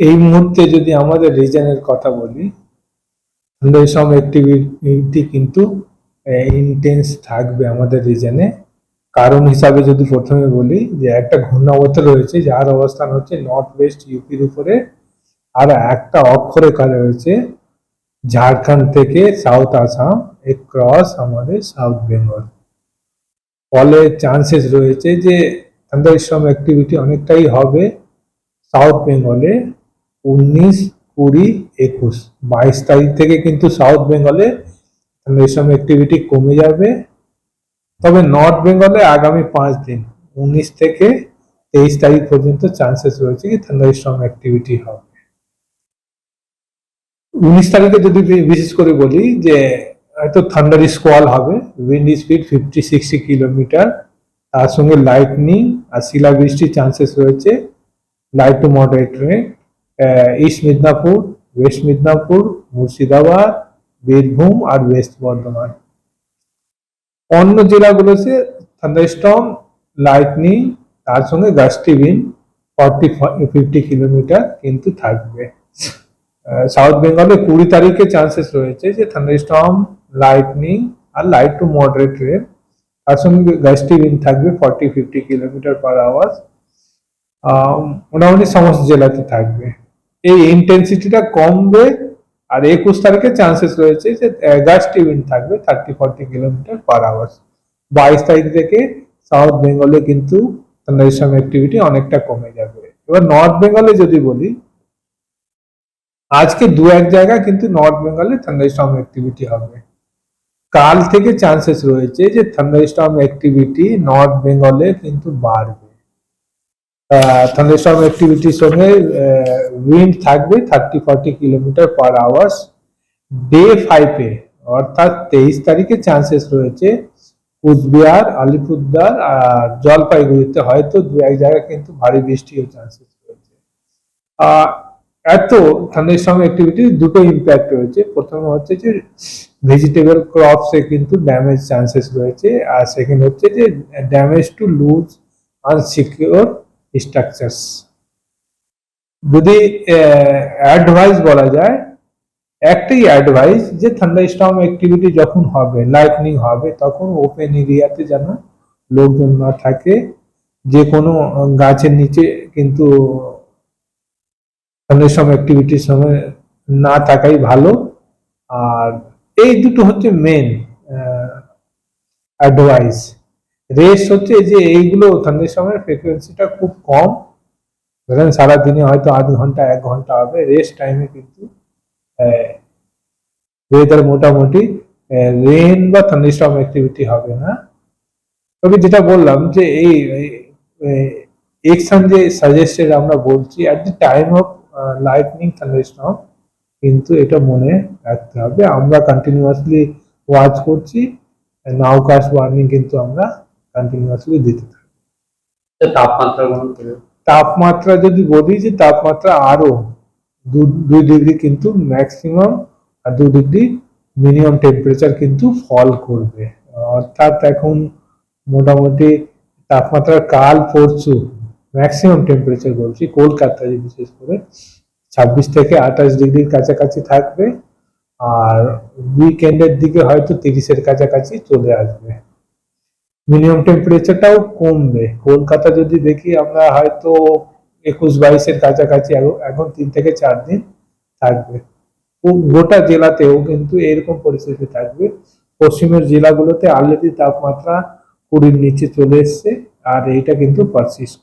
এই মুহূর্তে যদি আমাদের রিজনের কথা বলি সম অ্যাক্টিভিটি কিন্তু ইন্টেন্স থাকবে আমাদের রিজনে। কারণ হিসাবে যদি প্রথমে বলি যে একটা ঘূর্ণাবর্ত রয়েছে, যার অবস্থান হচ্ছে নর্থ ওয়েস্ট ইউপির উপরে, আর একটা অক্ষরে অক্ষরেখা রয়েছে ঝাড়খণ্ড থেকে সাউথ আসাম এ ক্রস আমাদের সাউথ বেঙ্গল ফলে চান্সেস রয়েছে যে থান্ডারস্টর্ম অ্যাক্টিভিটি অনেকটাই হবে। সাউথ বেঙ্গলে উনিশ কুড়ি একুশ, বাইশ তারিখ থেকে কিন্তু সাউথ বেঙ্গলে থান্ডারস্টর্ম অ্যাক্টিভিটি কমে যাবে। তবে নর্থ বেঙ্গলে আগামী পাঁচ দিন, উনিশ থেকে তেইশ তারিখ পর্যন্ত চান্সেস রয়েছে কি থান্ডারস্টর্ম অ্যাক্টিভিটি হবে। উনিশ তারিখে যদি বিশেষ করে বলি যে, হয়তো থান্ডার স্কোয়াল হবে wind speed fifty sixty kilometre তার সঙ্গে লাইটনিং আর শিলাবৃষ্টির চান্সেস রয়েছে। Light to moderate rain east Midnapore west Midnapore Murshidabad Birbhum R west Bardhaman অন্য জেলাগুলোতে থান্ডারস্টর্ম লাইটনিং তার সঙ্গে gusty wind forty fifty kilometre কিন্তু থাকবে। সাউথ বেঙ্গলে কুড়ি তারিখে চান্সেস রয়েছে যে থান্ডারস্টর্ম লাইটনিং আর লাইট টু মডারেট রেন তার সঙ্গে গাস্টি উইন্ড থাকবে forty fifty kilometre per hour মোটামুটি সমস্ত জেলাতে থাকবে। এই ইন্টেন্সিটিটা কমবে আর একুশ তারিখে চান্সেস রয়েছে যে গাস্টি উইন্ড থাকবে thirty forty kilometre per hour বাইশ তারিখ থেকে সাউথ বেঙ্গলে কিন্তু থান্ডারস্টর্ম অ্যাক্টিভিটি অনেকটা কমে যাবে। এবার নর্থ বেঙ্গলে যদি বলি, আজকে দু এক জায়গা কিন্তু নর্থ বেঙ্গলে থান্ডারস্টর্ম অ্যাক্টিভিটি হবে। কাল থেকে চান্সেস রয়েছে যে থান্ডারস্টর্ম অ্যাক্টিভিটি নর্থ বেঙ্গলে কিন্তু বাড়বে। থান্ডারস্টর্ম অ্যাক্টিভিটির সঙ্গে উইন্ড থাকবে thirty forty kilometre per hours day ফাইভে অর্থাৎ তেইশ তারিখে চান্সেস রয়েছে কুচবিহার আলিপুরদার আর জলপাইগুড়িতে। হয়তো দু এক জায়গায় কিন্তু ভারী বৃষ্টিও চান্সেস রয়েছে। এত থান্ডারস্টর্ম অ্যাক্টিভিটি দুটো ইম্প্যাক্ট রয়েছে। প্রথমে হচ্ছে যে ভেজিটেবল ক্রপসে কিন্তু ড্যামেজ চান্সেস রয়েছে। আর সেকেন্ড হচ্ছে যে damage to loose unsecure structures যদি অ্যাডভাইস বলা যায়, একটাই অ্যাডভাইস যে থান্ডারস্টর্ম অ্যাক্টিভিটি যখন হবে লাইটনিং হবে, তখন ওপেন এরিয়াতে যেন লোকজন না থাকে। যে কোনো গাছের নিচে কিন্তু থান্ডারস্টর্ম অ্যাক্টিভিটির সময় না থাকাই ভালো। আর এই দুটো হচ্ছে মেন অ্যাডভাইস রেস হচ্ছে যে এইগুলো থান্ডারস্টর্মের ফ্রিকোয়েন্সিটা খুব কম। ধরেন সারাদিনে হয়তো আধ ঘণ্টা, এক ঘণ্টা হবে। রেস্ট টাইমে কিন্তু ওয়েদার মোটামুটি রেন বা থান্ডারস্টর্ম অ্যাক্টিভিটি হবে না। তবে যেটা বললাম যে এই এক্সাম যে সাজেস্টেড আমরা বলছি at the time of lightning thunderstorm কিন্তু এটা মনে রাখতে হবে। আমরা কন্টিনিউয়াসলি ওয়াচ করছি। নাও নাউকাস্ট ওয়ার্নিং কিন্তু আমরা কন্টিনিউয়াসলি দিতে থাকি। তাপমাত্রা তাপমাত্রা যদি বলি যে তাপমাত্রা আরও দুই ডিগ্রি কিন্তু ম্যাক্সিমাম আর দু ডিগ্রি মিনিমাম টেম্পারেচার কিন্তু ফল করবে। অর্থাৎ এখন মোটামুটি তাপমাত্রা কাল পরশু ম্যাক্সিমাম টেম্পারেচার বলছি কলকাতায় বিশেষ করে ছাব্বিশ থেকে আঠাশ ডিগ্রির কাছাকাছি থাকবে। আর উইকেন্ডের দিকে হয়তো তিরিশের কাছাকাছি চলে আসবে। মিনিমাম টেম্পারেচারটাও কমবে। কলকাতা যদি দেখি, আমরা হয়তো একুশ বাইশের কাছাকাছি এখন- তিন থেকে চার দিন থাকবে। গোটা জেলাতেও কিন্তু এরকম পরিস্থিতি থাকবে। পশ্চিমের জেলাগুলোতে অলরেডি তাপমাত্রা কুড়ির নিচে চলে এসছে, আর এইটা কিন্তু পারসিস্ট